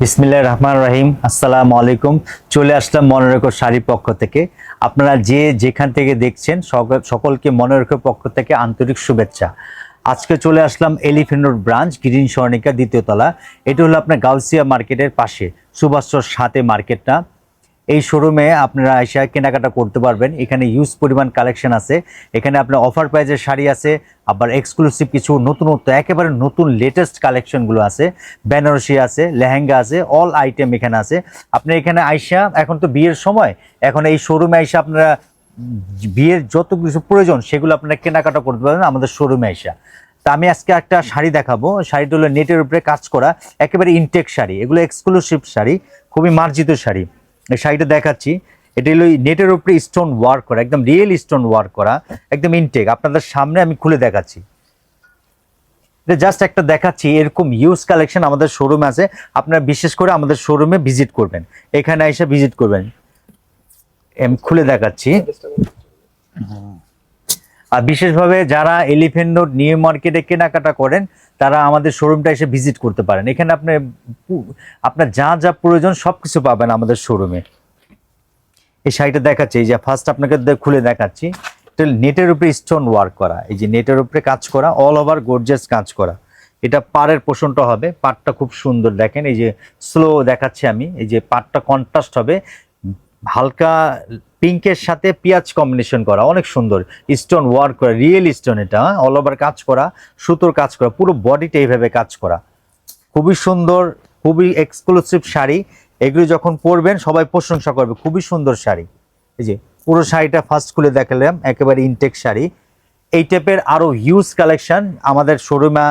বিসমিল্লাহ রহমান রহিম, আসসালামু আলাইকুম। চলে আসলাম মনোরেখো শাড়ির পক্ষ থেকে। আপনারা যে যেখান থেকে দেখছেন সকল- সকলকে মনোরেখো পক্ষ থেকে আন্তরিক শুভেচ্ছা। আজকে চলে আসলাম elephant road branch, green Swarnika দ্বিতীয়তলা এটা হলো আপনার গাউসিয়া মার্কেটের পাশে। সুভাষ সাথে মার্কেটটা। এই শোরুমে আপনারা এসে কেনাকাটা করতে পারবেন। এখানে ইউজ পরিমাণ কালেকশন আছে। এখানে আপনার অফার প্রাইজের শাড়ি আছে, আবার এক্সক্লুসিভ কিছু নতুনত্ব, একেবারে নতুন লেটেস্ট কালেকশনগুলো আছে। বেনারসি আছে, লেহেঙ্গা আছে অল আইটেম এখানে আছে। আপনি এখানে আইসা, এখন তো বিয়ের সময়, এখন এই শোরুমে আইসা আপনারা বিয়ের যত কিছু প্রয়োজন, সেগুলো আপনারা কেনাকাটা করতে পারবেন আমাদের শোরুমে আইসা। তা আমি আজকে একটা শাড়ি দেখাবো। শাড়িটা হলো নেটের উপরে কাজ করা, একেবারে ইনটেক শাড়ি। এগুলো এক্সক্লুসিভ শাড়ি, খুবই মার্জিত শাড়ি। শাড়িটা দেখাচ্ছি। এটা হলো নেটের উপরে স্টোন ওয়ার্ক করা একদম রিয়েল স্টোন ওয়ার্ক করা একদম ইনটেক আপনাদের সামনে আমি খুলে দেখাচ্ছি। এটা জাস্ট একটা দেখাচ্ছি এরকম ইউজ কালেকশন আমাদের শোরুমে আছে। আপনারা বিশেষ করে আমাদের শোরুমে ভিজিট করবেন। এখানে এসে ভিজিট করবেন। খুলে দেখাচ্ছি। আর বিশেষভাবে যারা এলিফেন্ট রোড নিউ মার্কেটে কেনাকাটা করেন, তারা আমাদের শোরুমটা এসে ভিজিট করতে পারেন। এখানে আপনি আপনার যা যা প্রয়োজন সব কিছু পাবেন আমাদের শোরুমে। এই শাড়িটা দেখাচ্ছি, এই যে ফার্স্ট আপনাকে খুলে দেখাচ্ছি। নেটের উপরে স্টোন ওয়ার্ক করা। এই যে নেটের উপরে কাজ করা অল ওভার গর্জিয়াস কাজ করা। এটা পাড়ের পোষণটা হবে পাটটা খুব সুন্দর দেখেন। এই যে স্লো দেখাচ্ছি আমি, এই যে পাটটা কন্ট্রাস্ট হবে। হালকা পিঙ্কের সাথে পেঁয়াজ কম্বিনেশন করা, অনেক সুন্দর। স্টোন ওয়ার্ক করা রিয়েল স্টোন এটা অল ওভার কাজ করা, সুতোর কাজ করা, পুরো বডিটা এইভাবে কাজ করা। খুবই সুন্দর, খুবই এক্সক্লুসিভ শাড়ি। এগুলো যখন পরবেন, সবাই প্রশংসা করবে, খুবই সুন্দর শাড়ি। এই যে, পুরো শাড়িটা ফার্স্ট খুলে দেখালাম, একেবারে ইনটেক শাড়ি। এই টাইপের আরও হিউজ কালেকশন আমাদের শোরুমে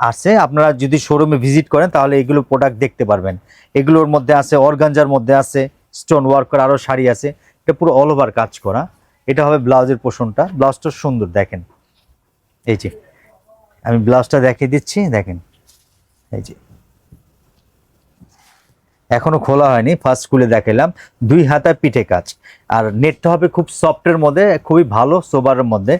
আছে। আপনারা যদি শোরুমে ভিজিট করেন, তাহলে এগুলো প্রোডাক্ট দেখতে পারবেন। এগুলোর মধ্যে আছে অর্গানজার মধ্যে আছে। স্টোন ওয়ার্ক করা আরও শাড়ি আছে। এটা পুরো অল ওভার কাজ করা। এটা হবে ব্লাউজের পোষণটা। ব্লাউজটা সুন্দর, দেখেন। এই যে, আমি ব্লাউজটা দেখিয়ে দিচ্ছি, দেখেন। এই যে এখনও খোলা হয়নি। ফার্স্ট খুলে দেখালাম দুই হাতা পিঠে কাজ। আর নেটটা হবে খুব সফটের মধ্যে, খুবই ভালো সোবারের মধ্যে।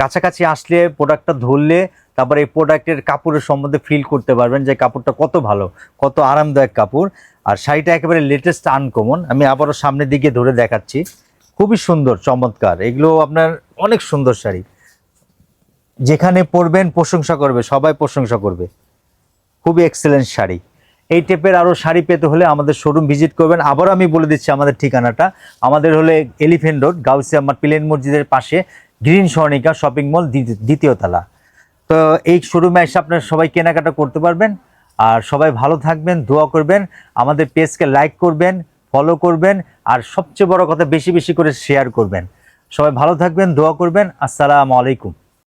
কাছাকাছি আসলে প্রোডাক্টটা ধরলে তারপর এই প্রোডাক্টের কাপড়ের সম্বন্ধে ফিল করতে পারবেন যে কাপড়টা কত ভালো, কত আরামদায়ক কাপড়। আর শাড়িটা একেবারে লেটেস্ট আনকমন আমি আবারও সামনের দিকে ধরে দেখাচ্ছি। খুবই সুন্দর, চমৎকার। এগুলো আপনার অনেক সুন্দর শাড়ি। যেখানে পরবেন প্রশংসা করবে, সবাই প্রশংসা করবে। খুবই এক্সেলেন্ট শাড়ি। এই টেপের আরও শাড়ি পেতে হলে আমাদের শোরুম ভিজিট করবেন। আবারও আমি বলে দিচ্ছি আমাদের ঠিকানাটা। আমাদের হলে এলিফেন্ট রোড গাউসিয়া আমার প্লেন মসজিদের পাশে গ্রিন স্বর্ণিকা শপিং মল দ্বিতীয় তলা। তো এই শোরুমে এসে আপনারা সবাই কেনাকাটা করতে পারবেন। আর সবাই ভালো থাকবেন, দোয়া করবেন। আমাদের পেজকে লাইক করবেন ফলো করবেন, আর সবচেয়ে বড় কথা বেশি বেশি করে শেয়ার করবেন। সবাই ভালো থাকবেন, দোয়া করবেন। আসসালামু আলাইকুম।